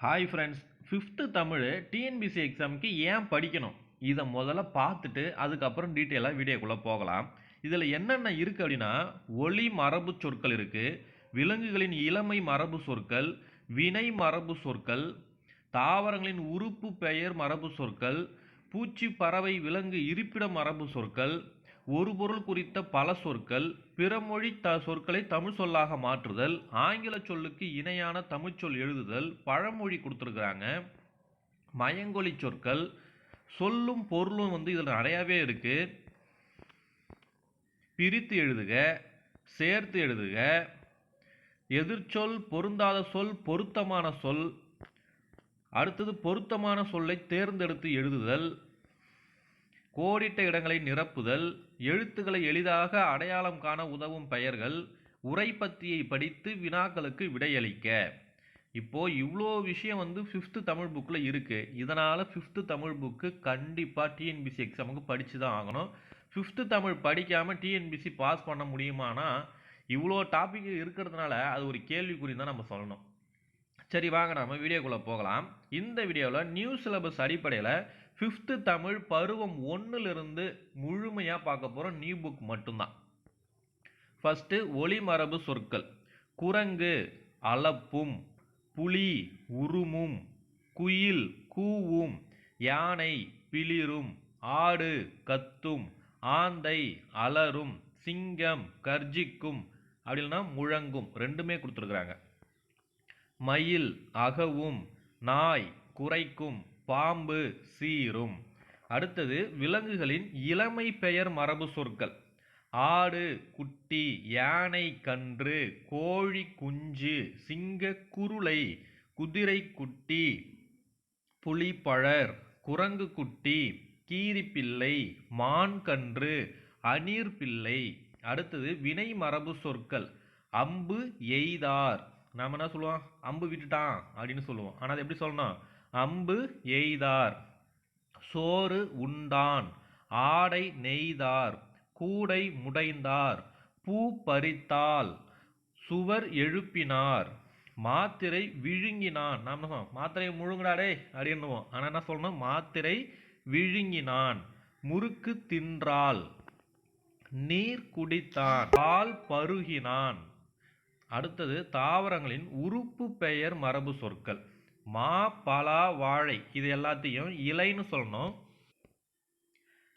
Hi friends fifth Tamil TNPSC எக்ஸாமுக்கு ஏன் படிக்கணும்? இதை முதல்ல பார்த்துட்டு அதுக்கப்புறம் டீட்டெயிலாக வீடியோக்குள்ளே போகலாம். இதில் என்னென்ன இருக்குது அப்படின்னா ஒளி மரபு சொற்கள் இருக்குது விலங்குகளின் இளமை மரபு சொற்கள் வினை மரபு சொற்கள் தாவரங்களின் உறுப்பு பெயர் மரபு சொற்கள் பூச்சி பறவை விலங்கு இருப்பிட மரபு சொற்கள் ஒரு பொருள் குறித்த பல சொற்கள் பிறமொழி த சொற்களை தமிழ் சொல்லாக மாற்றுதல் ஆங்கில சொல்லுக்கு இணையான தமிழ்ச்சொல் எழுதுதல் பழமொழி கொடுத்துருக்குறாங்க. மயங்கொழி சொற்கள் சொல்லும் பொருளும் வந்து இதில் நிறையாவே இருக்குது பிரித்து எழுதுக சேர்த்து எழுதுக. எதிர்ச்சொல் பொருந்தாத சொல் பொருத்தமான சொல். அடுத்தது பொருத்தமான சொல்லை தேர்ந்தெடுத்து எழுதுதல். கோடிட்ட இடங்களை நிரப்புதல். எழுத்துக்களை எளிதாக அடையாளம் காண உதவும் பெயர்கள் உரைப்பத்தியை படித்து வினாக்களுக்கு விடையளிக்க. இப்போது இவ்வளோ விஷயம் வந்து ஃபிஃப்த்து தமிழ் புக்கில் இருக்குது இதனால் ஃபிஃப்த்து தமிழ் புக்கு கண்டிப்பாக டிஎன்பிசி எக்ஸாமுக்கு படித்து தான் ஆகணும். ஃபிஃப்த்து தமிழ் படிக்காமல் டிஎன்பிசி பாஸ் பண்ண முடியுமானா இவ்வளோ டாபிக் இருக்கிறதுனால அது ஒரு கேள்விக்குறி தான் நம்ம சொல்லணும். சரி வாங்க நம்ம வீடியோக்குள்ளே போகலாம். இந்த வீடியோவில் நியூ சிலபஸ் அடிப்படையில் ஃபிஃப்த்து தமிழ் பருவம் ஒன்றுலேருந்து முழுமையாக பார்க்க போகிறோம் நியூ புக் மட்டும்தான். ஃபஸ்ட்டு ஒளிமரபு சொற்கள். குரங்கு அளப்பும் புலி உருமும் குயில் கூவும் யானை பிளிரும் ஆடு கத்தும் ஆந்தை அலரும் சிங்கம் கர்ஜிக்கும் அப்படின்னா முழங்கும். ரெண்டுமே கொடுத்துருக்குறாங்க. மயில் அகவும் நாய் குறைக்கும் பாம்பு சீரும். அடுத்தது விலங்குகளின் இளமை பெயர் மரபு சொற்கள். ஆடு குட்டி யானை கன்று கோழி குஞ்சு சிங்க குருளை குதிரை குட்டி புலிப்பழர் குரங்கு குட்டி கீரிப்பிள்ளை மான் கன்று அநீர்பிள்ளை அடுத்தது வினை மரபு சொற்கள். அம்பு எய்தார். நாம் என்ன சொல்லுவோம்? அம்பு விட்டுட்டான் அப்படின்னு சொல்லுவோம். ஆனால் அது எப்படி சொல்லணும்? அம்பு எய்தார். சோறு உண்டான். ஆடை நெய்தார். கூடை முடைந்தார். பூ பறித்தால் சுவர் எழுப்பினார். மாத்திரை விழுங்கினான். நாம் என்ன சொல்லுவோம் மாத்திரை முழுங்குடாடே அப்படின்னுவோம் ஆனால் என்ன சொல்லணும்? மாத்திரை விழுங்கினான். முறுக்கு தின்றாள் நீர் குடித்தான். பால் பருகினான். அடுத்தது தாவரங்களின் உறுப்பு பெயர் மரபு சொற்கள். மா பலா வாழை இது எல்லாத்தையும் இலைன்னு சொல்லணும்.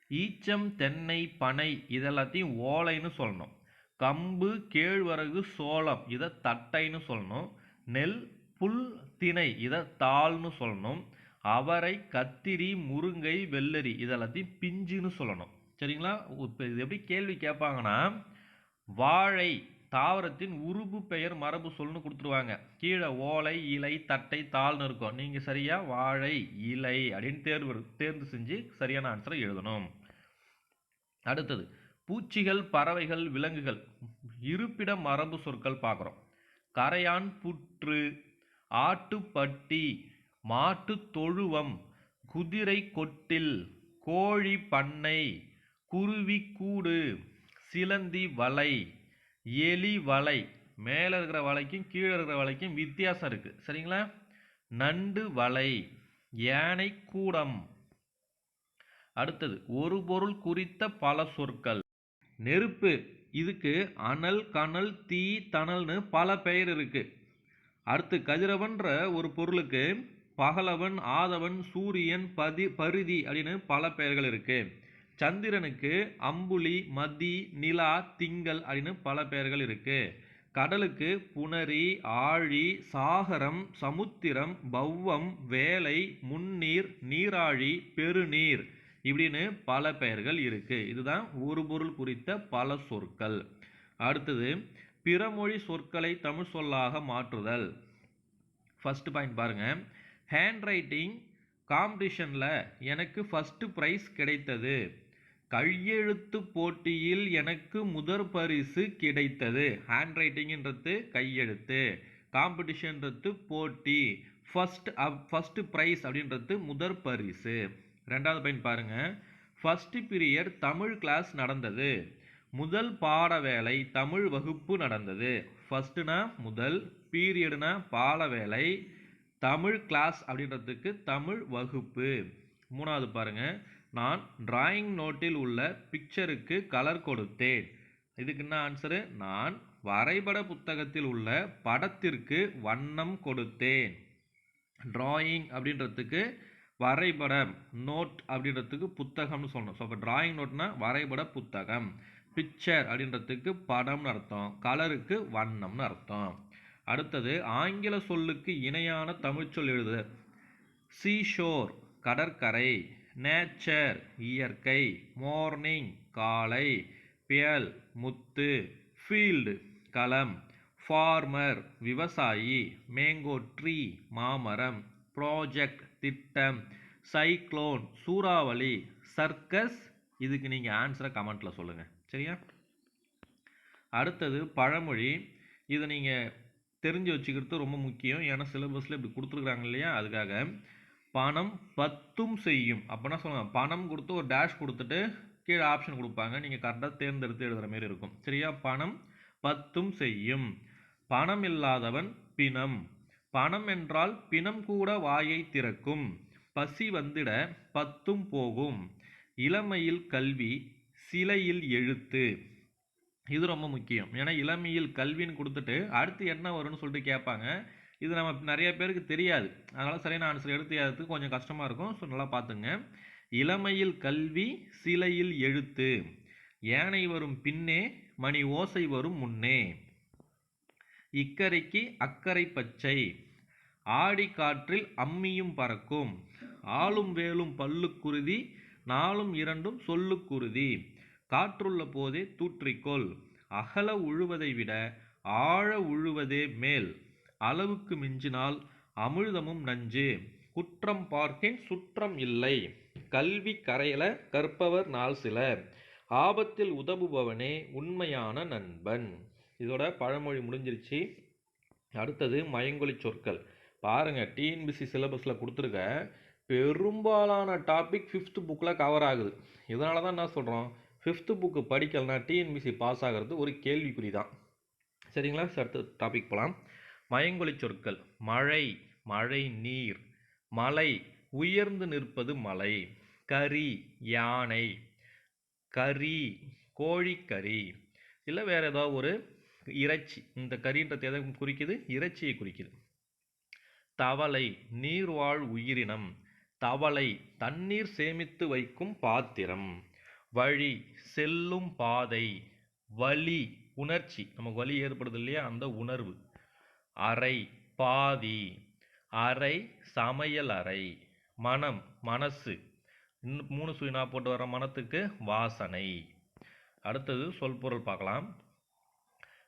ஈச்சம் தென்னை பனை இதெல்லாத்தையும் ஓலைன்னு சொல்லணும். கம்பு கேழ்வரகு சோளம் இதை தட்டைன்னு சொல்லணும். நெல் புல் திணை இதை தாள்னு சொல்லணும். அவரை கத்திரி முருங்கை வெள்ளரி இதெல்லாத்தையும் பிஞ்சுன்னு சொல்லணும். சரிங்களா? இப்போ இது எப்படி கேள்வி கேட்பாங்கன்னா வாழை தாவரத்தின் உருபு பெயர் மரபு சொல்னு கொடுத்துருவாங்க. கீழே ஓலை இலை தட்டை தாள்னு இருக்கும். நீங்கள் சரியாக வாழை இலை அப்படின்னு தேர்வு தேர்ந்து செஞ்சு சரியான ஆன்சரை எழுதணும். அடுத்தது பூச்சிகள் பறவைகள் விலங்குகள் இருப்பிட மரபு சொற்கள் பார்க்குறோம். கரையான் புற்று ஆட்டுப்பட்டி மாட்டு தொழுவம் குதிரை கொட்டில் கோழி பண்ணை குருவி கூடு சிலந்தி வலை எலி வலை. மேலே இருக்கிற வலைக்கும் கீழே இருக்கிற வலைக்கும் வித்தியாசம் இருக்குது சரிங்களா? நண்டு வலை யானை கூடம். அடுத்தது ஒரு பொருள் குறித்த பல சொற்கள். நெருப்பு இதுக்கு அனல் கனல் தீ தணல்னு பல பெயர் இருக்கு. அடுத்து கதிரவன்ற ஒரு பொருளுக்கு பகலவன் ஆதவன் சூரியன் பதி பருதி அப்படின்னு பல பெயர்கள் இருக்குது சந்திரனுக்கு அம்புலி மதி நிலா திங்கள் அப்படின்னு பல பெயர்கள் இருக்கு. கடலுக்கு புனரி ஆழி சாகரம் சமுத்திரம் பௌவம் வேலை முன்னீர் நீராழி பெருநீர் இப்படின்னு பல பெயர்கள் இருக்கு. இதுதான் ஒரு பொருள் குறித்த பல சொற்கள். அடுத்தது பிறமொழி சொற்களை தமிழ் சொல்லாக மாற்றுதல். ஃபர்ஸ்ட் பாயிண்ட் பாருங்க. ஹேண்ட் ரைட்டிங் காம்படிஷனில் எனக்கு ஃபஸ்ட்டு ப்ரைஸ் கிடைத்தது. கையெழுத்து போட்டியில் எனக்கு முதற் பரிசு கிடைத்தது. ஹேண்ட் ரைட்டிங்கிறது கையெழுத்து. காம்படிஷன்றது போட்டி. ஃபஸ்ட் ஃபஸ்ட்டு ப்ரைஸ் அப்படின்றது முதற் பரிசு. ரெண்டாவது பையன் பாருங்கள் ஃபஸ்ட்டு பீரியட் தமிழ் கிளாஸ் நடந்தது. முதல் பாட வேலை தமிழ் வகுப்பு நடந்தது. ஃபஸ்ட்டுனா முதல் பீரியடுனா பாட வேலை தமிழ் கிளாஸ் அப்படின்றதுக்கு தமிழ் வகுப்பு. மூணாவது பாருங்கள் நான் டிராயிங் நோட்டில் உள்ள பிக்சருக்கு கலர் கொடுத்தேன். இதுக்கு என்ன ஆன்சரு நான் வரைபட புத்தகத்தில் உள்ள படத்திற்கு வண்ணம் கொடுத்தேன். டிராயிங் அப்படின்றதுக்கு வரைபடம் நோட் அப்படின்றதுக்கு புத்தகம்னு சொல்லணும் ஸோ இப்போ டிராயிங் நோட்னா வரைபட புத்தகம் பிக்சர் அப்படின்றதுக்கு படம்னு அர்த்தம் கலருக்கு வண்ணம்னு அர்த்தம். அடுத்தது ஆங்கில சொல்லுக்கு இணையான தமிழ்ச்சொல் எழுது சீஷோர் கடற்கரை. நேச்சர் இயற்கை மார்னிங் காலை பியல் முத்து ஃபீல்டு களம் ஃபார்மர் விவசாயி மேங்கோ ட்ரீ மாமரம் ப்ராஜெக்ட் திட்டம் சைக்ளோன் சூறாவளி சர்க்கஸ் இதுக்கு நீங்கள் ஆன்சரை கமெண்ட்டில் சொல்லுங்கள் சரியா? அடுத்தது பழமொழி. இதை நீங்கள் தெரிஞ்சு வச்சுக்கிறது ரொம்ப முக்கியம். ஏன்னா சிலபஸில் இப்படி கொடுத்துருக்குறாங்க இல்லையா? அதுக்காக பணம் பத்தும் செய்யும். அப்படின்னா சொல்லுங்கள் பணம் கொடுத்து ஒரு டேஷ் கொடுத்துட்டு கீழே ஆப்ஷன் கொடுப்பாங்க. நீங்கள் கரெக்டாக தேர்ந்தெடுத்து எழுதுகிற மாதிரி இருக்கும். சரியா? பணம் பத்தும் செய்யும். பணம் இல்லாதவன் பிணம். பணம் என்றால் பிணம் கூட வாயை திறக்கும். பசி வந்திட பத்தும் போகும். இளமையில் கல்வி சிலையில் எழுத்து. இது ரொம்ப முக்கியம். ஏன்னா இளமையில் கல்வின்னு கொடுத்துட்டு அடுத்து என்ன வரும்னு சொல்லிட்டு கேட்பாங்க. இது நம்ம நிறைய பேருக்கு தெரியாது. அதனால் சரியான ஆன்சர் எடுத்து எழுதுறதுக்கு கொஞ்சம் கஷ்டமாக இருக்கும். ஸோ நல்லா பார்த்துங்க. இளமையில் கல்வி சிலையில் எழுத்து. யானை வரும் பின்னே மணி ஓசை வரும் முன்னே. இக்கரைக்கு அக்கறை பச்சை. ஆடி காற்றில் அம்மியும் பறக்கும். ஆளும் வேலும் பல்லுக்குருதி நாளும் இரண்டும் சொல்லுக்குருதி காற்றுள்ள போதே தூற்றிக்கொள். அகல உழுவதை விட ஆழ உழுவதே மேல். அளவுக்கு மிஞ்சினால் அமிழ்தமும் நஞ்சு. குற்றம் பார்க்கின் சுற்றம் இல்லை. கல்வி கரையல கற்பவர் நாள் சிலர். ஆபத்தில் உதவுபவனே உண்மையான நண்பன். இதோட பழமொழி முடிஞ்சிருச்சு. அடுத்தது மயங்கொழி சொற்கள். பாருங்கள் டிஎன்பிசி சிலபஸில் கொடுத்துருக்க பெரும்பாலான டாபிக் ஃபிஃப்த்து புக்கில் கவர் ஆகுது. இதனால தான் என்ன சொல்கிறோம் ஃபிஃப்த்து புக்கு படிக்கலைன்னா டிஎன்பிசி பாஸ் ஆகிறது ஒரு கேள்விக்குறி தான். சரிங்களா? அடுத்த டாபிக் போகலாம் மயங்கொலி சொற்கள். மழை மழை நீர். மலை உயர்ந்து நிற்பது மலை. கரி யானை. கறி. கோழிக்கறி இல்லை வேறு ஏதாவது ஒரு இறைச்சி. இந்த கறின்றது எதை குறிக்குது? இறைச்சியை குறிக்குது. தவளை நீர்வாழ் உயிரினம். தவளை தண்ணீர் சேமித்து வைக்கும் பாத்திரம். வழி செல்லும் பாதை. வலி உணர்ச்சி. நமக்கு வலி ஏற்படுது இல்லையா? அந்த உணர்வு. அறை பாதி. அறை சமையல் அறை. மனம் மனசு. இன்னும் மூணு சுயினா போட்டு வர மனத்துக்கு வாசனை. அடுத்தது சொல்பொருள் பார்க்கலாம்.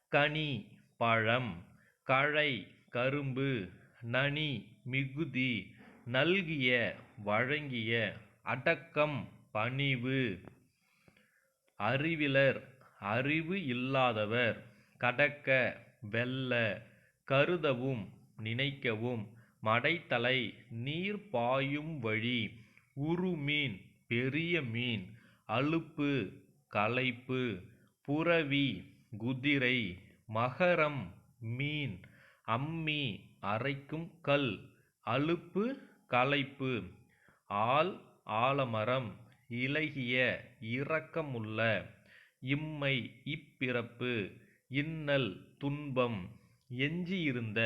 கனி பழம். கழை கரும்பு. நனி மிகுதி. நல்கிய வழங்கிய. அடக்கம் பணிவு. அறிவிலர் அறிவு இல்லாதவர். கடக்க வெல்ல. கருதவும் நினைக்கவும். மடைத்தலை நீர் பாயும் வழி. உருமீன் பெரிய மீன். அலுப்பு களைப்பு. புரவி குதிரை. மகரம் மீன். அம்மி அரைக்கும் கல். அலுப்பு களைப்பு. ஆல் ஆலமரம். இலகிய இரக்கமுள்ள. இம்மை இப்பிறப்பு. இன்னல் துன்பம். எஞ்சியிருந்த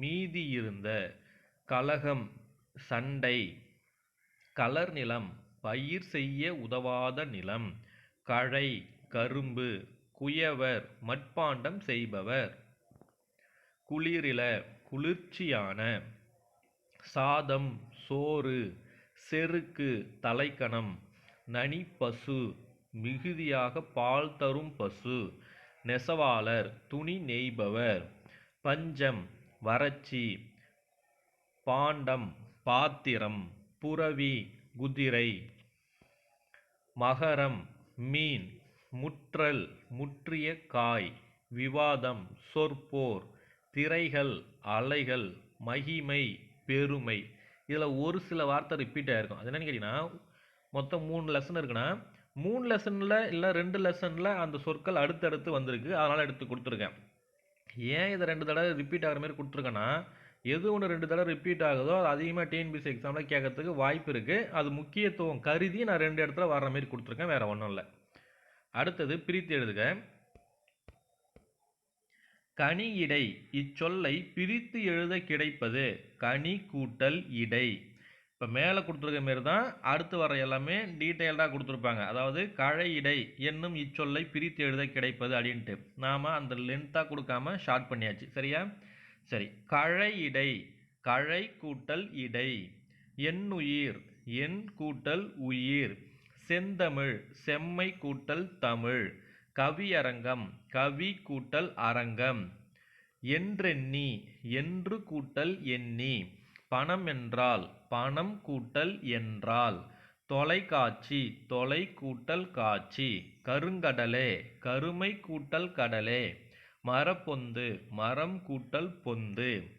மீதியிருந்த கலகம் சண்டை கலர் நிலம் பயிர் செய்ய உதவாத நிலம் கழை கரும்பு குயவர் மட்பாண்டம் செய்பவர். குளிரில குளிர்ச்சியான சாதம் சோறு செருக்கு தலைக்கணம் நனி பசு மிகுதியாக பால் தரும் பசு நெசவாளர் துணி நெய்பவர். பஞ்சம் வறட்சி பாண்டம் பாத்திரம் புரவி குதிரை மகரம் மீன் முற்றல் முற்றிய காய் விவாதம் சொற்போர் திரைகள் அலைகள் மகிமை பெருமை. இதில் ஒரு சில வார்த்தை ரிப்பீட் ஆகிருக்கும் அது என்னன்னு கேட்டிங்கன்னா மொத்தம் மூணு லெசன் இருக்குன்னா மூணு லெசனில் இல்லை ரெண்டு லெசனில் அந்த சொற்கள் அடுத்தடுத்து வந்திருக்கு. அதனால் எடுத்து கொடுத்துருக்கேன். ஏன் இதை ரெண்டு தடவை ரிப்பீட் ஆகிற மாதிரி கொடுத்துருக்கேன்னா எது ஒன்று ரெண்டு தடவை ரிப்பீட் ஆகுதோ அது அதிகமாக டிஎன்பிசி எக்ஸாமில் கேட்கறதுக்கு வாய்ப்பு இருக்குது அது முக்கியத்துவம் கருதி நான் ரெண்டு இடத்துல வர்ற மாதிரி கொடுத்துருக்கேன் வேறு ஒன்றும் இல்லை. அடுத்தது பிரித்து எழுதுக. கனி இடை இச்சொல்லை பிரித்து எழுத கிடைப்பது கனி கூட்டல் இடை. இப்போ மேலே கொடுத்துருக்க மாரி தான் அடுத்து வர எல்லாமே டீட்டெயில்டாக கொடுத்துருப்பாங்க. அதாவது கழை இடை என்னும் இச்சொல்லை பிரித்து எழுத கிடைப்பது அப்படின்ட்டு. நாம் அந்த லென்த்தாக கொடுக்காம ஷார்ட் பண்ணியாச்சு. சரியா? சரி. கழை இடை கழை கூட்டல் இடை எண்ணுயிர் எண் கூட்டல் உயிர் செந்தமிழ் செம்மை கூட்டல் தமிழ் கவியரங்கம் கவி கூட்டல் அரங்கம் என்றெண்ணி என்று கூட்டல் எண்ணி. பணம் என்றால் பணம் கூட்டல் என்றால் தொலைக்காட்சி தொலை கூட்டல் காட்சி. கருங்கடலே கருமை கூட்டல் கடலே. மரப்பொந்து மரம் கூட்டல் பொந்து.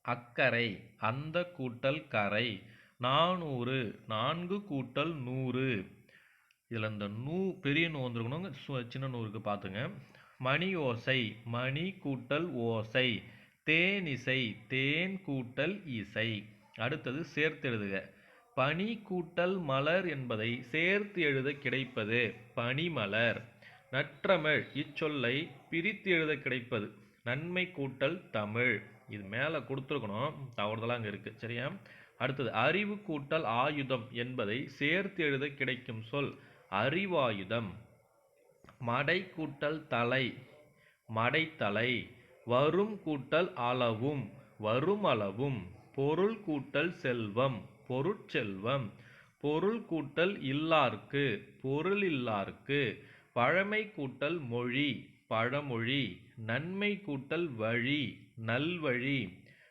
அக்கரை அந்த கூட்டல் கரை. நானூறு நான்கு கூட்டல் நூறு. இதில் இந்த நூ பெரிய நூ வந்துருக்கணும் சு- சின்ன நூறுக்கு பார்த்துங்க மணி ஓசை மணி கூட்டல் ஓசை. தேனிசை தேன் கூட்டல் இசை. அடுத்தது சேர்த்து எழுதுக. பனி கூட்டல் மலர் என்பதை சேர்த்து எழுத கிடைப்பது பனிமலர் நற்றமிழ் இச்சொல்லை பிரித்து எழுத கிடைப்பது நன்மை கூட்டல் தமிழ். இது மேலே கொடுத்துருக்கணும். தவறுதலாக அங்கே இருக்குது சரியா? அடுத்தது அறிவு கூட்டல் ஆயுதம் என்பதை சேர்த்து எழுத கிடைக்கும் சொல் அறிவாயுதம். மடை கூட்டல் தலை மடைத்தலை. வரும் கூட்டல் அளவும் வரும் அளவும். பொருள் கூட்டல் செல்வம் பொருட்செல்வம் பொருள் கூட்டல் இல்லார்க்கு பொருள் இல்லார்க்கு. பழமை கூட்டல் மொழி பழமொழி. நன்மை கூட்டல் வழி நல்வழி.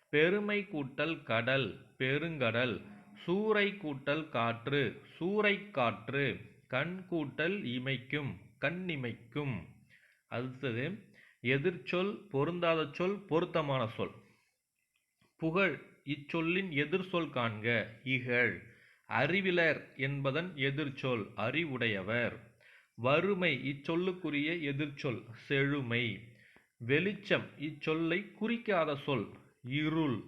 பெருமை கூட்டல் கடல் பெருங்கடல். சூறை கூட்டல் காற்று சூறைக் காற்று. கண் கூட்டல் இமைக்கும் கண் இமைக்கும். அடுத்தது எதிர்ச்சொல் பொருந்தாத சொல் பொருத்தமான சொல். புகழ் இச்சொல்லின் எதிர்ச்சொல் காண்க. இகழ் அறிவிலர் என்பதன் எதிர்ச்சொல் அறிவுடையவர். வறுமை இச்சொல்லுக்குரிய எதிர்ச்சொல் செழுமை. வெளிச்சம் இச்சொல்லை குறிக்காத சொல் இருள்.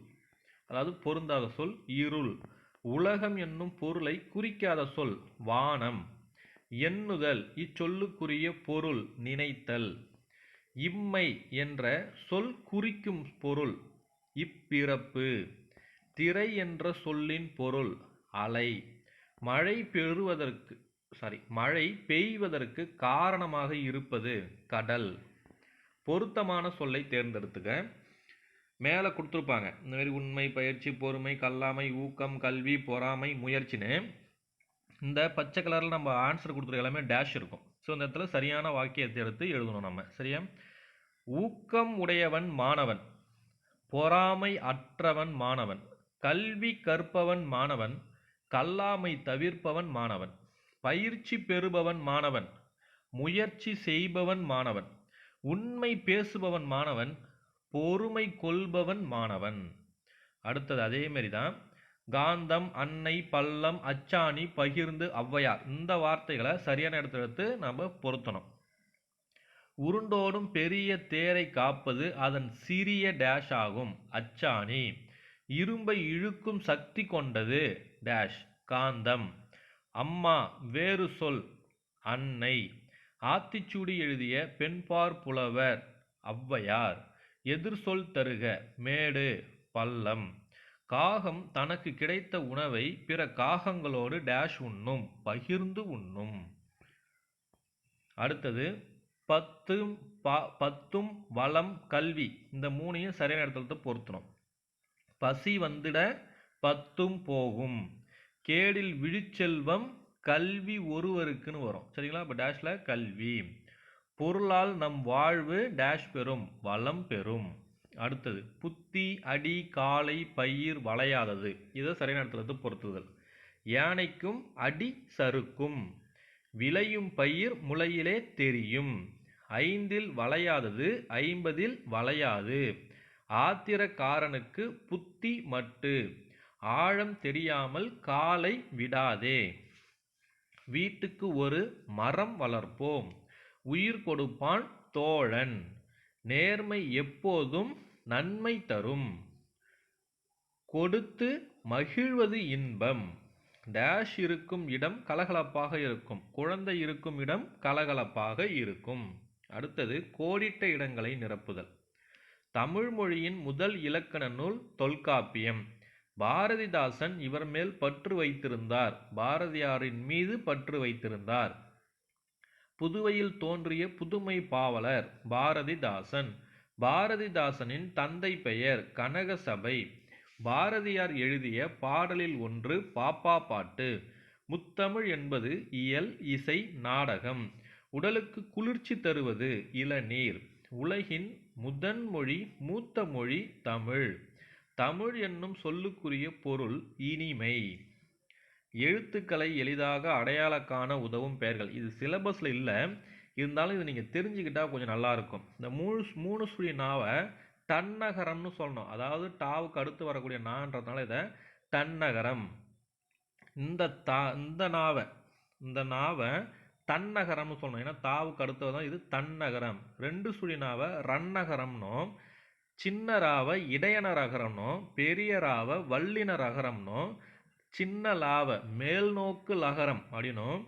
அதாவது பொருந்தாத சொல் இருள். உலகம் என்னும் பொருளை குறிக்காத சொல் வானம். எண்ணுதல் இச்சொல்லுக்குரிய பொருள் நினைத்தல். இம்மை என்ற சொல் குறிக்கும் பொருள் இப்பிறப்பு. திரை என்ற சொல்லின் பொருள் அலை. மழை பெறுவதற்கு சாரி மழை பெய்வதற்கு காரணமாக இருப்பது கடல். பொருத்தமான சொல்லை தேர்ந்தெடுத்துக்க. மேலே கொடுத்துருப்பாங்க. இந்த மாதிரி உண்மை பயிற்சி பொறுமை கல்லாமை ஊக்கம் கல்வி பொறாமை முயற்சின்னு. இந்த பச்சை கலரில் நம்ம ஆன்சர் கொடுத்துருக்க எல்லாமே டேஷ் இருக்கும். ஸோ இந்த இடத்துல சரியான வாக்கியத்தை எடுத்து எழுதணும் நம்ம. சரியா? ஊக்கம் உடையவன் மாணவன் பொறாமை அற்றவன் மாணவன் கல்வி கற்பவன் மாணவன் கல்லாமை தவிர்ப்பவன் மாணவன் பயிற்சி பெறுபவன் மாணவன் முயற்சி செய்பவன் மாணவன் உண்மை பேசுபவன் மாணவன் பொறுமை கொள்பவன் மாணவன். அடுத்தது அதேமாரி தான் காந்தம் அன்னை பள்ளம் அச்சாணி பகிர்ந்து ஔவையார். இந்த வார்த்தைகளை சரியான இடத்துல எடுத்து நம்ம பொருத்தணும். உருண்டோடும் பெரிய தேரை காப்பது அதன் சிறிய டேஷ் ஆகும். அச்சாணி இரும்பை இழுக்கும் சக்தி கொண்டது டேஷ் காந்தம். அம்மா வேறு சொல் அன்னை. ஆத்திச்சூடி எழுதிய பெண்பார் புலவர் ஔவையார். எதிர் சொல் தருக மேடு பள்ளம். காகம் தனக்கு கிடைத்த உணவை பிற காகங்களோடு டேஷ் உண்ணும் பகிர்ந்து உண்ணும். அடுத்தது பத்தும் பா பத்தும் வளம் கல்வி. இந்த மூணையும் சரியான இடத்துல பொருத்தணும். பசி வந்திட பத்தும் போகும். கேடில் விழிச்செல்வம் கல்வி ஒருவருக்குன்னு வரும். சரிங்களா? இப்போ டேஷில் கல்வி. பொருளால் நம் வாழ்வு டேஷ் பெறும் வளம் பெறும். அடுத்தது புத்தி அடி காலை பயிர் வளையாதது. இதை சரியான இடத்துல பொருத்துதல். யானைக்கும் அடி சறுக்கும் விளையும் பயிர் முளையிலே தெரியும். ஐந்தில் வளையாதது ஐம்பதில் வளையாது. ஆத்திரக்காரனுக்கு புத்தி மட்டு ஆழம் தெரியாமல் காலை விடாதே. வீட்டுக்கு ஒரு மரம் வளர்ப்போம் உயிர் கொடுப்பான் தோழன். நேர்மை எப்போதும் நன்மை தரும். கொடுத்து மகிழ்வது இன்பம். டேஷ் இருக்கும் இடம் கலகலப்பாக இருக்கும். குழந்தை இருக்கும் இடம் கலகலப்பாக இருக்கும். அடுத்தது கோடிட்ட இடங்களை நிரப்புதல். தமிழ் மொழியின் முதல் இலக்கண நூல் தொல்காப்பியம். பாரதிதாசன் இவர் மேல் பற்று வைத்திருந்தார். பாரதியாரின் மீது பற்று வைத்திருந்தார். புதுவையில் தோன்றிய புதுமை பாவலர் பாரதிதாசன். பாரதிதாசனின் தந்தை பெயர் கனகசபை. பாரதியார் எழுதிய பாடலில் ஒன்று பாப்பா பாட்டு. முத்தமிழ் என்பது இயல் இசை நாடகம். உடலுக்கு குளிர்ச்சி தருவது இளநீர். உலகின் முதன் மொழி மூத்த மொழி தமிழ். தமிழ் என்னும் சொல்லுக்குரிய பொருள் இனிமை. எழுத்துக்களை எளிதாக அடையாள காண உதவும் பெயர்கள். இது சிலபஸில் இல்லை. இருந்தாலும் இது நீங்கள் தெரிஞ்சுக்கிட்டால் கொஞ்சம் நல்லாயிருக்கும் இந்த மூணு மூணு சுழி நாவை தன்னகரம்னு சொல்லணும். அதாவது டாவுக்கு அடுத்து வரக்கூடிய நான்றதுனால இதை தன்னகரம். இந்த தா இந்த நாவை இந்த நாவை தன்னகரம்னு சொல்லணும். ஏன்னா தாவுக்கு அடுத்தது தான் இது தன்னகரம். ரெண்டு சுழி நாவை ரன்னகரம்னும் சின்ன ராவை இடையனர் அகரம்னும் பெரிய ராவை வல்லினர் சின்ன லாவை மேல்நோக்கு லகரம் அப்படின்னும்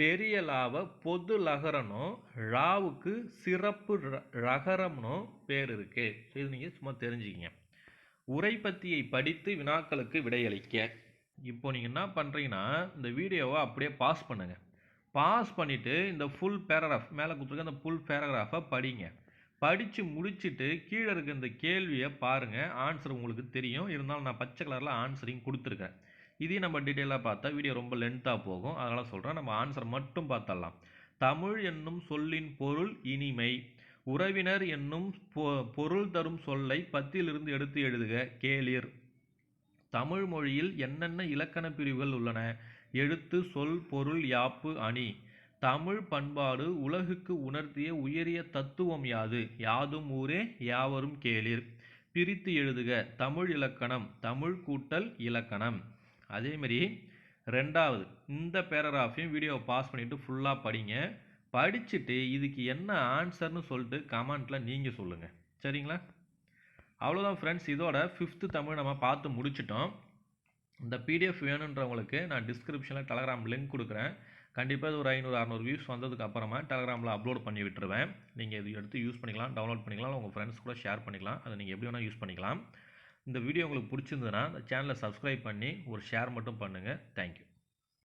பெரிய லாவை பொது லகரனும் ராவுக்கு சிறப்பு ரகரம்னும் பேர் இருக்கு. இது நீங்கள் சும்மா தெரிஞ்சுக்கிங்க. உரைப்பத்தியை படித்து வினாக்களுக்கு விடையளிக்க. இப்போ நீங்கள் என்ன பண்ணுறீங்கன்னா இந்த வீடியோவை அப்படியே பாஸ் பண்ணுங்கள் பாஸ் பண்ணிவிட்டு இந்த ஃபுல் பேராகிராஃப் மேலே கொடுத்துருக்க அந்த ஃபுல் பேராகிராஃபை படிங்க. படித்து முடிச்சுட்டு கீழே இருக்க இந்த கேள்வியை பாருங்கள் ஆன்சர் உங்களுக்கு தெரியும். இருந்தாலும் நான் பச்சை கலரில் ஆன்சரிங் கொடுத்துருக்கேன். இதையும் நம்ம டீட்டெயிலாக பார்த்தா வீடியோ ரொம்ப லென்த்தாக போகும். அதனால் சொல்கிறேன் நம்ம ஆன்சர் மட்டும் பார்த்தரலாம் தமிழ் என்னும் சொல்லின் பொருள் இனிமை. உறவினர் என்னும் பொ- பொருள் தரும் சொல்லை பத்தியிலிருந்து எடுத்து எழுதுக கேளிர். தமிழ் மொழியில் என்னென்ன இலக்கண பிரிவுகள் உள்ளன? எழுத்து சொல் பொருள் யாப்பு அணி. தமிழ் பண்பாடு உலகுக்கு உணர்த்திய உயரிய தத்துவம் யாது? யாதும் ஊரே யாவரும் கேளிர். பிரித்து எழுதுக தமிழ் இலக்கணம் தமிழ் கூட்டல் இலக்கணம். அதேமாரி ரெண்டாவது இந்த பேராகிராஃபையும் வீடியோவை பாஸ் பண்ணிவிட்டு ஃபுல்லாக படிங்க. படிச்சுட்டு இதுக்கு என்ன ஆன்சர்னு சொல்லிட்டு கமெண்ட்டில் நீங்கள் சொல்லுங்கள் சரிங்களா? அவ்வளோதான் ஃப்ரெண்ட்ஸ் இதோட ஃபிஃப்த்து தமிழ் நம்ம பார்த்து முடிச்சிட்டோம். இந்த பிடிஎஃப் வேணுன்றவங்களுக்கு நான் டிஸ்கிரிப்ஷனில் டெலகிராம் லிங்க் கொடுக்குறேன். கண்டிப்பாக இது ஒரு ஐநூறு அறநூறு வியூஸ் வந்ததுக்கு அப்புறமா டெலகிராமில் அப்லோட் பண்ணி விட்டுருவேன். நீங்கள் இது எடுத்து யூஸ் பண்ணிக்கலாம் டவுன்லோட் பண்ணிக்கலாம் உங்கள் ஃப்ரெண்ட்ஸ் கூட ஷேர் பண்ணிக்கலாம். அதை நீங்கள் எப்படி வேணால் யூஸ் பண்ணிக்கலாம். இந்த வீடியோ உங்களுக்கு பிடிச்சிருந்ததுன்னா இந்த சேனலை சப்ஸ்கிரைப் பண்ணி ஒரு ஷேர் மட்டும் பண்ணுங்கள் தேங்க்யூ